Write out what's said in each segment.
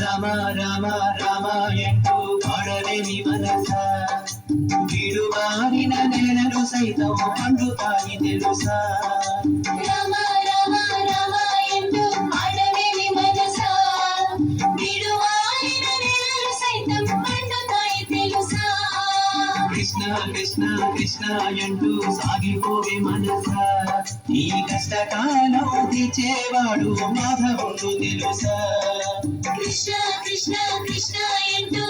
రామ రామ రామ ఎంటూ పాడలేని మనస. వీడు మారిన నేలలు సైతం పండుతాయి తెలుసా? రామ రామ రామ ఎంటూ పాడవేమి మనసా? విడువారిన నెలలు సైతం పండుతాయి తెలుసా? కృష్ణ కృష్ణ కృష్ణ సాగిపోవే మనస? ఈ కష్టకాలం తీర్చేవాడు మాధవుడు తెలుసా? కృష్ణ కృష్ణ కృష్ణ ఎంటూ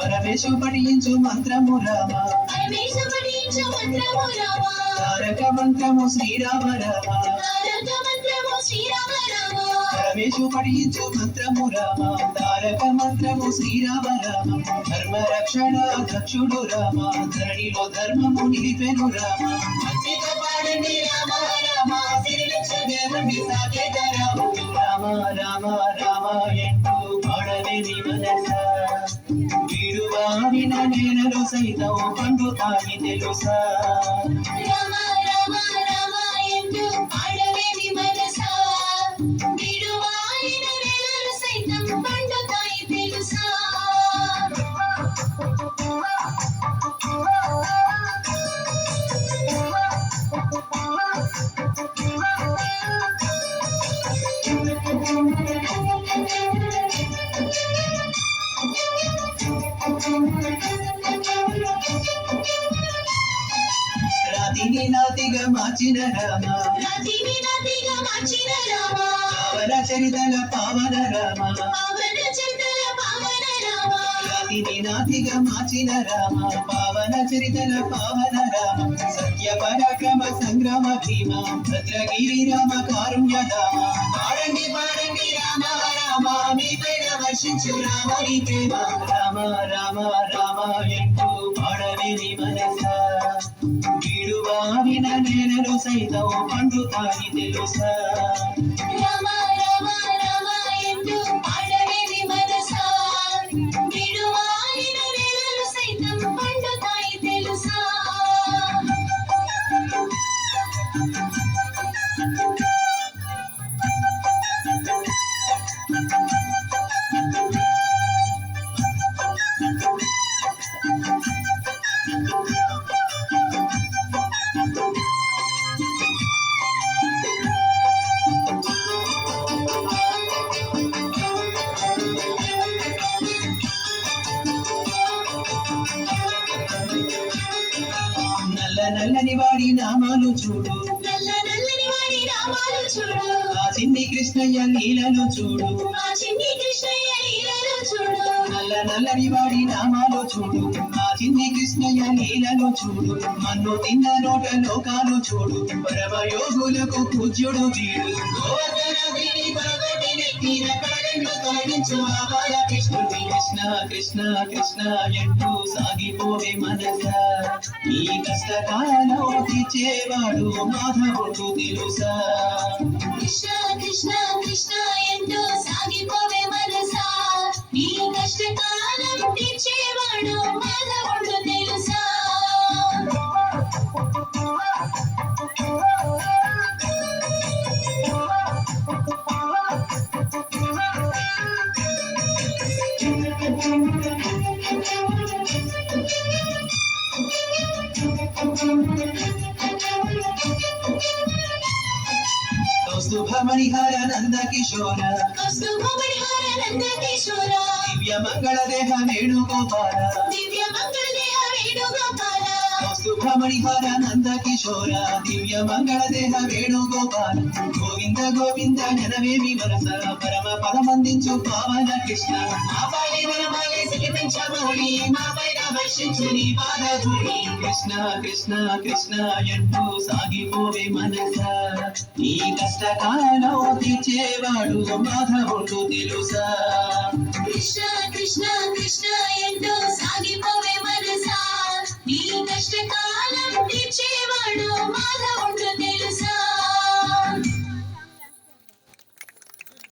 పరమేశు పఠించు మంత్రము రామా. తారక మంత్రము శ్రీరామ రామ తారక మంత్రము శ్రీరామ రామ పరమేశు పఠించు మంత్రము రామ. తారక మంత్రము శ్రీరామ రామ ధర్మ రక్షణ దక్షుడు రామ. ధరణిలో ధర్మము నిలిపెను రామ. పాడండి రామ రామ. శ్రీలక్ష దేవుని సాకేత రామ. రామ రామ రామ ఎంటూ పాడలేని మనస. వారిన నేలలు సైతం పండుతాయి తెలుసా? రమ రమ రమ ఎందు పాడవేమి మనసా? మార్చిన రామ రామ పావన చరితల పావన రామ రామ రాతిని నాతిగా మార్చిన రామ పావన చరితల పావన రామ సత్య పరాక్రమ సంగ్రామ భీమ భద్రగిరి రామ కారుణ్య రామ. పాడండి పాడండి రామ రామ మీ పైన వర్షించు రామని ప్రేమ రామ రామ రామ సైతం పండుతాయి తెలుసా? రమ రమ రామ ఎంటూ చూడు. నల్ల నల్లని వాడి నామాలు చూడు. ఆ చిన్ని కృష్ణయ్య లీలలు చూడు. నల్ల నల్లని వాడి నామాలు చూడు. ఆ చిన్ని కృష్ణయ్య లీలలు చూడు. మన్ను తిన్న నోట లోకాలు చూడు. పరమ యోగులకు పూజ్యుడు వీడు. గోవర్ధనగిరి పరగొట్టి కృష్ణ కృష్ణ కృష్ణ ఎంటూ సాగిపోవే మనస? ఈ కష్టకాలం తీర్చేవాడు మాధవుడు తెలుసా? కృష్ణ కృష్ణ కృష్ణ ఎంటూ సాగిపోవే మనస? ఈ కష్టకాలం తీర్చేవాడు కిశోర దివ్య మంగళ దేహ వేణుగోపాల దివ్య మంగళ దేహ వేణుగోపాల శుభమణిహార నంద కిశోర దివ్య మంగళ దేహ వేణుగోపాల గోవింద గోవింద జనవేమి వరస పరమ పదమందించు పావన కృష్ణ మాపై వరమాలే సిలిపించమౌళి మాపై వర్షించు నీ కృష్ణ కృష్ణ కృష్ణ ఎంటూ సాగిపోవే మనస. ఈ కష్టకాలం తీర్చేవాడు మాధవుడు తెలుసా? కృష్ణ కృష్ణ కృష్ణ ఎంటూ సాగిపో